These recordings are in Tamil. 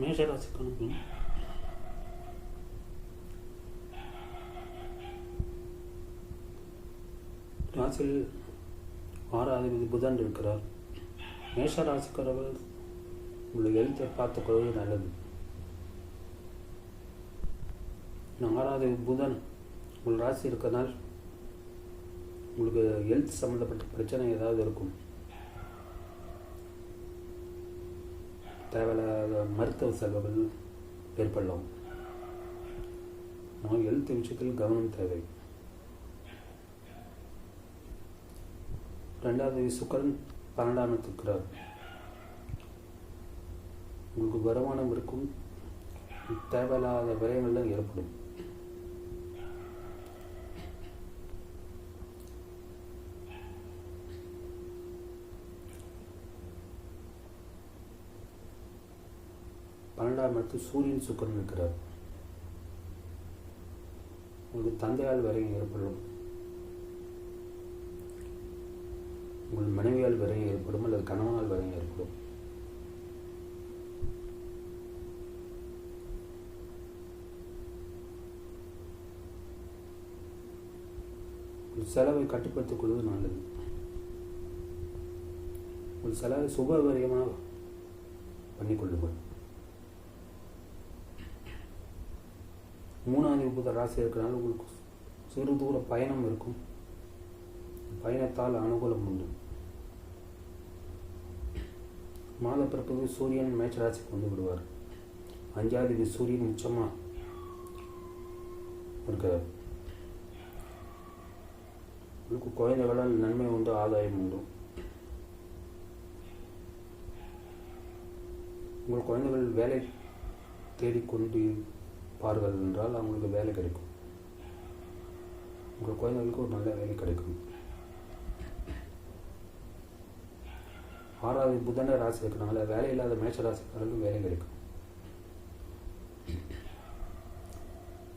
மேஷராசிக்கான ராசியில் ஆறாவது புதன் இருக்கிறார். மேஷ ராசிக்காரர்கள் உங்கள் எழுத்தை பார்த்துக்கொள்வது நல்லது. ஆறாவது புதன் உங்கள் ராசி இருக்கிறனால் உங்களுக்கு ஹெல்த் சம்மந்தப்பட்ட பிரச்சனை ஏதாவது இருக்கும். தேவையில்லாத மருத்துவ செலவுகள் ஏற்படலாம். ஆனால் ஹெல்த் விஷயத்தில் கவனம் தேவை. ரெண்டாவது சுக்கரன் பன்னெண்டாம் இருக்கிறார் உங்களுக்கு வருமானம் இருக்கும். தேவையில்லாத விரயங்கள்லாம் ஏற்படும். பன்னெண்டாம் இடத்து சூரியன் சுக்கரன் இருக்கிறார். உங்கள் தந்தையால் வரையும் ஏற்படும். உங்கள் மனைவியால் வரையும் ஏற்படும் அல்லது கணவனால் வரையும் ஏற்படும். செலவை கட்டுப்படுத்திக் கொள்வது நல்லது. ஒரு செலவை சுபவரியமாக பண்ணிக்கொள்ளுங்கள் மூணாவது ராசி இருக்கிறனால உங்களுக்கு சிறு தூர பயணம் இருக்கும். பயணத்தால் அனுகூலம் உண்டு. மாத பிறப்பு சூரியன் மேட்ச் ராசிக்கு வந்து விடுவார். அஞ்சாவது சூரியன் உச்சமாக இருக்கிறார். உங்களுக்கு குழந்தைகளால் நன்மை உண்டு ஆதாயம் உண்டு. உங்கள் குழந்தைகள் வேலை தேடிக்கொண்டு பார்கள் என்றால் அவங்களுக்கு வேலை கிடைக்கும். உங்கள் குழந்தைகளுக்கு ஒரு நல்ல வேலை கிடைக்கும். ஆறாவது புதன ராசி இருக்கிறனால வேலை இல்லாத மேட்ச ராசிக்காரர்களுக்கு வேலை கிடைக்கும்.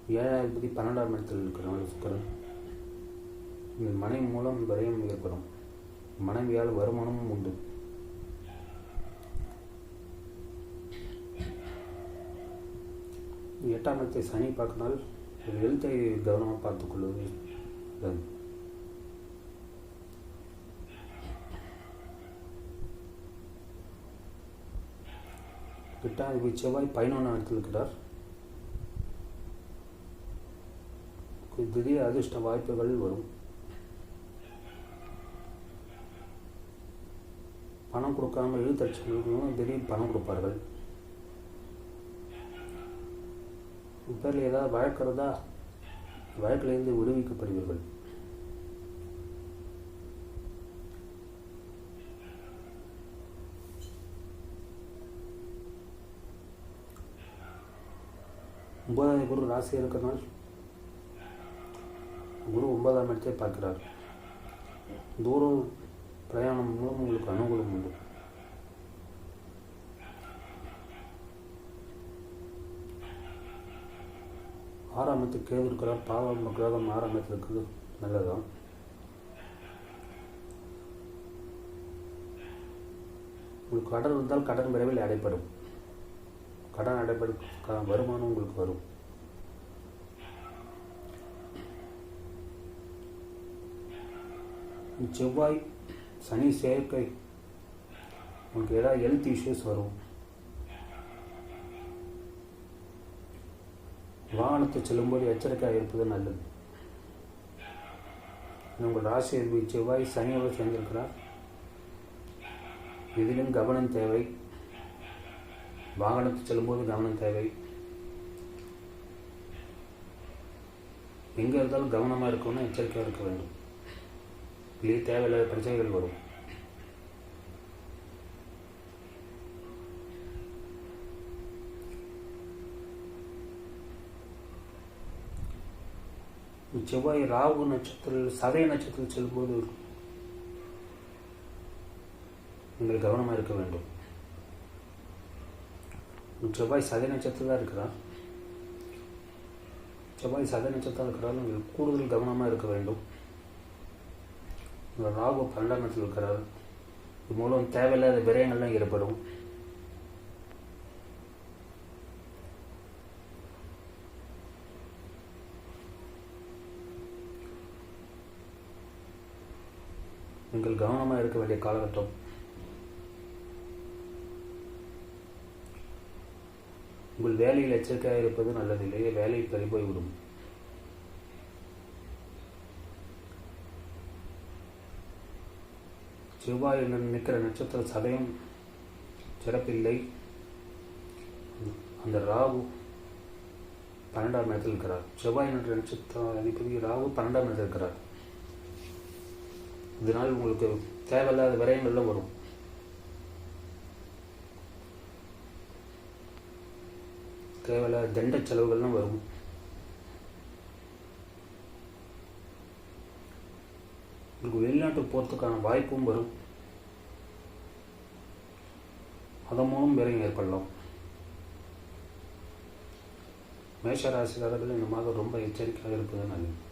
ஏழாவது பதி பன்னெண்டாம் இடத்தில் இருக்கிறனால சுக்கரன். உங்கள் மனைவி மூலம் விரயம் ஏற்படும். மனைவியால் வருமானமும் உண்டு. எட்டாம் இடத்தை சனி பார்க்கனால் எழுத்தை கவனமாக பார்த்துக்கொள்வது நல்லது எட்டாம் செவ்வாய் பதினொன்றாம் இடத்தில் இருக்கிறார். திடீர் அதிர்ஷ்ட வாய்ப்புகள் வரும். பணம் கொடுக்காமல் எழுத்தடிச்சவங்களுக்கும் திடீர் பணம் கொடுப்பார்கள். பேரில் ஏதாவது வழக்கிறதா? வழக்கிலிருந்து விடுவிக்கப்படுவீர்கள். ஒன்பதாம் குரு ராசி இருக்கிறனால் குரு ஒன்பதாம் இடத்தை பார்க்கிறார். தூரம் பிரயாணம் மூலம் உங்களுக்கு அனுகூலம் உண்டு. ஆறாம் இடத்துக்கு கேது இருக்கிறார் பாவம் கிரகம் ஆறாம் இடத்துல இருக்குது நல்லதுதான் உங்களுக்கு கடன் இருந்தால் கடன் விரைவில் அடைப்படும். கடன் அடைப்படும் வருமானம் உங்களுக்கு வரும். செவ்வாய் சனி சேர்க்கை உங்களுக்கு ஏதாவது ஹெல்த் இஷ்யூஸ் வரும். வாகனத்தை செல்லும்போது எச்சரிக்கையாக இருப்பது நல்லது. உங்கள் ராசி அதிபதி செவ்வாய் சனியோடு சேர்ந்திருக்கிறார். இதிலும் கவனம் தேவை. வாகனத்தை செல்லும்போது கவனம் தேவை. எங்கே இருந்தாலும் கவனமாக இருக்கணும்னு எச்சரிக்கையாக இருக்க வேண்டும். இல்லையே தேவையில்லாத பிரச்சனைகள் வரும். செவ்வாய் ராகு நட்சத்திரம் சதய நட்சத்திரம் செல்லும்போது நீங்கள் கவனமாக இருக்க வேண்டும். செவ்வாய் சதய நட்சத்திரம் தான் இருக்கிறார் செவ்வாய் சதய நட்சத்திரம் இருக்கிறார் நீங்கள் கூடுதல் கவனமாக இருக்க வேண்டும். உங்கள் ராகு பன்னெண்டாம் இருக்கிறார். இது மூலம் தேவையில்லாத விரயங்கள்லாம் ஏற்படும். நீங்கள் கவனமாக இருக்க வேண்டிய காலகட்டம். உங்கள் வேலையில் எச்சரிக்கையாக இருப்பது நல்லது இல்லையே? வேலை பறிபோய்விடும் செவ்வாய் நிற்கிற நட்சத்திர சதயம் சிறப்பில்லை. அந்த ராகு பன்னெண்டாம் இடத்தில் இருக்கிறார். செவ்வாய் என்ற நட்சத்திர அதிபதி ராகு பன்னெண்டாம் இடத்தில் இருக்கிறார். இதனால் உங்களுக்கு தேவையில்லாத விரயங்கள்லாம் வரும். தேவையில்லாத தண்ட செலவுகள்லாம் வரும். உங்களுக்கு வெளிநாட்டுக்கு போகிறதுக்கான வாய்ப்பும் வரும். அதன் மூலம் விரயம் ஏற்படலாம். மேஷராசிக்காரர்கள் இந்த மாதம் ரொம்ப எச்சரிக்கையாக இருப்பது நல்லது.